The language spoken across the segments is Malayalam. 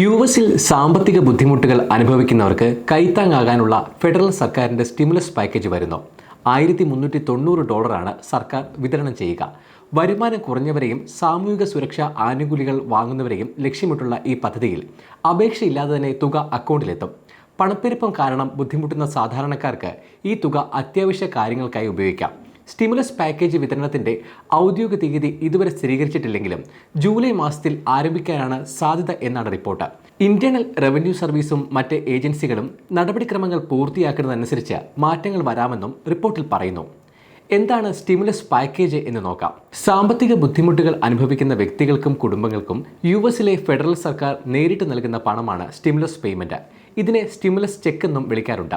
യു എസിൽ സാമ്പത്തിക ബുദ്ധിമുട്ടുകൾ അനുഭവിക്കുന്നവർക്ക് കൈത്താങ്ങാകാനുള്ള ഫെഡറൽ സർക്കാരിന്റെ സ്റ്റിമുലസ് പാക്കേജ് വരുന്നു. ആയിരത്തി മുന്നൂറ്റി തൊണ്ണൂറ് ഡോളറാണ് സർക്കാർ വിതരണം ചെയ്യുക. വരുമാനം കുറഞ്ഞവരെയും സാമൂഹിക സുരക്ഷാ ആനുകൂല്യങ്ങൾ വാങ്ങുന്നവരെയും ലക്ഷ്യമിട്ടുള്ള ഈ പദ്ധതിയിൽ അപേക്ഷയില്ലാതെ തന്നെ തുക അക്കൗണ്ടിലെത്തും. പണപ്പെരുപ്പം കാരണം ബുദ്ധിമുട്ടുന്ന സാധാരണക്കാർക്ക് ഈ തുക അത്യാവശ്യ കാര്യങ്ങൾക്കായി ഉപയോഗിക്കാം. സ്റ്റിമുലസ് പാക്കേജ് വിതരണത്തിന്റെ ഔദ്യോഗിക തീയതി ഇതുവരെ സ്ഥിരീകരിച്ചിട്ടില്ലെങ്കിലും ജൂലൈ മാസത്തിൽ ആരംഭിക്കാനാണ് സാധ്യത എന്നാണ് റിപ്പോർട്ട്. ഇന്റേണൽ റവന്യൂ സർവീസും മറ്റ് ഏജൻസികളും നടപടിക്രമങ്ങൾ പൂർത്തിയാക്കുന്നതനുസരിച്ച് മാറ്റങ്ങൾ വരാമെന്നും റിപ്പോർട്ടിൽ പറയുന്നു. എന്താണ് സ്റ്റിമുലസ് പാക്കേജ് എന്ന് നോക്കാം. സാമ്പത്തിക ബുദ്ധിമുട്ടുകൾ അനുഭവിക്കുന്ന വ്യക്തികൾക്കും കുടുംബങ്ങൾക്കും യു എസിലെ ഫെഡറൽ സർക്കാർ നേരിട്ട് നൽകുന്ന പണമാണ് സ്റ്റിമുലസ് പേയ്മെന്റ്. ഇതിനെ സ്റ്റിമുലസ് ചെക്ക് എന്നും വിളിക്കാറുണ്ട്.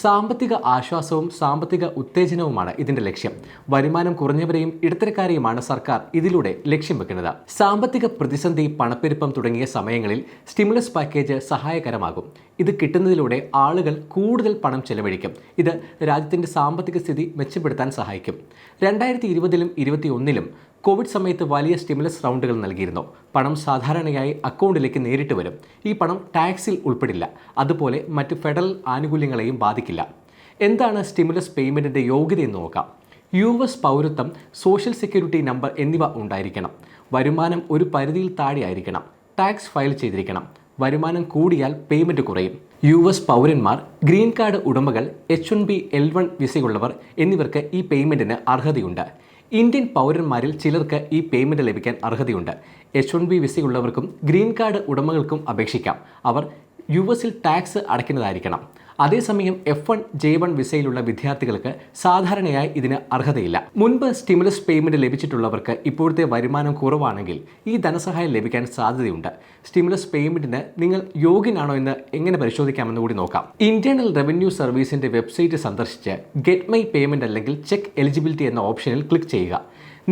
സാമ്പത്തിക ആശ്വാസവും സാമ്പത്തിക ഉത്തേജനവുമാണ് ഇതിന്റെ ലക്ഷ്യം. വരുമാനം കുറഞ്ഞവരെയും ഇടത്തരക്കാരെയുമാണ് സർക്കാർ ഇതിലൂടെ ലക്ഷ്യം വെക്കുന്നത്. സാമ്പത്തിക പ്രതിസന്ധി പണപ്പെരുപ്പം തുടങ്ങിയ സമയങ്ങളിൽ സ്റ്റിമുലസ് പാക്കേജ് സഹായകരമാകും. ഇത് കിട്ടുന്നതിലൂടെ ആളുകൾ കൂടുതൽ പണം ചെലവഴിക്കും. ഇത് രാജ്യത്തിന്റെ സാമ്പത്തിക സ്ഥിതി മെച്ചപ്പെടുത്താൻ സഹായിക്കും. രണ്ടായിരത്തി ഇരുപതിലും ഇരുപത്തി ഒന്നിലും കോവിഡ് സമയത്ത് വലിയ സ്റ്റിമുലസ് റൗണ്ടുകൾ നൽകിയിരുന്നു. പണം സാധാരണയായി അക്കൗണ്ടിലേക്ക് നേരിട്ട് വരും. ഈ പണം ടാക്സിൽ ഉൾപ്പെടില്ല. അതുപോലെ മറ്റ് ഫെഡറൽ ആനുകൂല്യങ്ങളെയും ബാധിക്കില്ല. എന്താണ് സ്റ്റിമുലസ് പേയ്മെന്റിന്റെ യോഗ്യത എന്ന് നോക്കാം. യു എസ് പൗരത്വം സോഷ്യൽ സെക്യൂരിറ്റി നമ്പർ എന്നിവ ഉണ്ടായിരിക്കണം. വരുമാനം ഒരു പരിധിയിൽ താഴെയായിരിക്കണം ടാക്സ് ഫയൽ ചെയ്തിരിക്കണം. വരുമാനം കൂടിയാൽ പേയ്മെന്റ് കുറയും. യു എസ് പൗരന്മാർ ഗ്രീൻ കാർഡ് ഉടമകൾ H one B L one വിസയുള്ളവർ എന്നിവർക്ക് ഈ പേയ്മെന്റിന് അർഹതയുണ്ട്. ഇന്ത്യൻ പൗരന്മാരിൽ ചിലർക്ക് ഈ പേയ്മെന്റ് ലഭിക്കാൻ അർഹതയുണ്ട്. എച്ച് വൺ ബി വിസയുള്ളവർക്കും ഗ്രീൻ കാർഡ് ഉടമകൾക്കും അപേക്ഷിക്കാം. അവർ യു എസിൽ ടാക്സ് അടയ്ക്കുന്നതായിരിക്കണം. അതേസമയം എഫ് വൺ ജെ വൺ വിസയിലുള്ള വിദ്യാർത്ഥികൾക്ക് സാധാരണയായി ഇതിന് അർഹതയില്ല. മുൻപ് സ്റ്റിമുലസ് പേയ്മെന്റ് ലഭിച്ചിട്ടുള്ളവർക്ക് ഇപ്പോഴത്തെ വരുമാനം കുറവാണെങ്കിൽ ഈ ധനസഹായം ലഭിക്കാൻ സാധ്യതയുണ്ട്. സ്റ്റിമുലസ് പേയ്മെന്റിന് നിങ്ങൾ യോഗ്യനാണോ എന്ന് എങ്ങനെ പരിശോധിക്കാമെന്ന് കൂടി നോക്കാം. ഇന്റേണൽ റവന്യൂ സർവീസിന്റെ വെബ്സൈറ്റ് സന്ദർശിച്ച് ഗെറ്റ് മൈ പേയ്മെന്റ് അല്ലെങ്കിൽ ചെക്ക് എലിജിബിലിറ്റി എന്ന ഓപ്ഷനിൽ ക്ലിക്ക് ചെയ്യുക.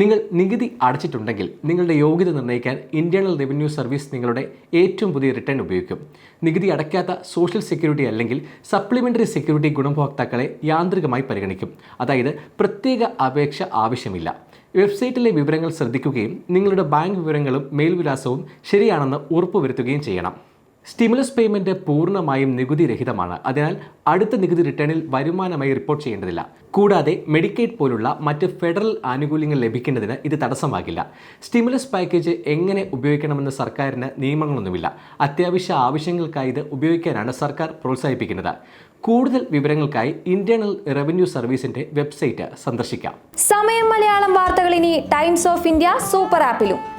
നിങ്ങൾ നികുതി അടച്ചിട്ടുണ്ടെങ്കിൽ നിങ്ങളുടെ യോഗ്യത നിർണയിക്കാൻ ഇന്റേണൽ റവന്യൂ സർവീസ് നിങ്ങളുടെ ഏറ്റവും പുതിയ റിട്ടേൺ ഉപയോഗിക്കും. നികുതി അടയ്ക്കാത്ത സോഷ്യൽ സെക്യൂരിറ്റി അല്ലെങ്കിൽ സപ്ലിമെന്ററി സെക്യൂരിറ്റി ഗുണഭോക്താക്കളെ യാന്ത്രികമായി പരിഗണിക്കും. അതായത് പ്രത്യേക അപേക്ഷ ആവശ്യമില്ല. വെബ്സൈറ്റിലെ വിവരങ്ങൾ ശ്രദ്ധിക്കുകയും നിങ്ങളുടെ ബാങ്ക് വിവരങ്ങളും മേൽവിലാസവും ശരിയാണെന്ന് ഉറപ്പുവരുത്തുകയും ചെയ്യണം. സ്റ്റിമുലസ് പേയ്മെന്റ് പൂർണമായും നികുതി രഹിതമാണ് അതിനാൽ അടുത്ത നികുതി റിട്ടേണിൽ വരുമാനമായി റിപ്പോർട്ട് ചെയ്യേണ്ടതില്ല. കൂടാതെ മെഡിക്കേഡ് പോലുള്ള മറ്റ് ഫെഡറൽ ആനുകൂല്യങ്ങൾ ലഭിക്കുന്നതിന് ഇത് തടസ്സമാകില്ല. സ്റ്റിമുലസ് പാക്കേജ് എങ്ങനെ ഉപയോഗിക്കണമെന്ന് സർക്കാരിന് നിയമങ്ങളൊന്നുമില്ല. അത്യാവശ്യ ആവശ്യങ്ങൾക്കായി ഇത് ഉപയോഗിക്കാനാണ് സർക്കാർ പ്രോത്സാഹിപ്പിക്കുന്നത്. കൂടുതൽ വിവരങ്ങൾക്കായി ഇന്റേണൽ റവന്യൂ സർവീസിന്റെ വെബ്സൈറ്റ് സന്ദർശിക്കാം. സമയം മലയാളം വാർത്തകൾ ഇനി ടൈംസ് ഓഫ് ഇന്ത്യ സൂപ്പർ ആപ്പിലും.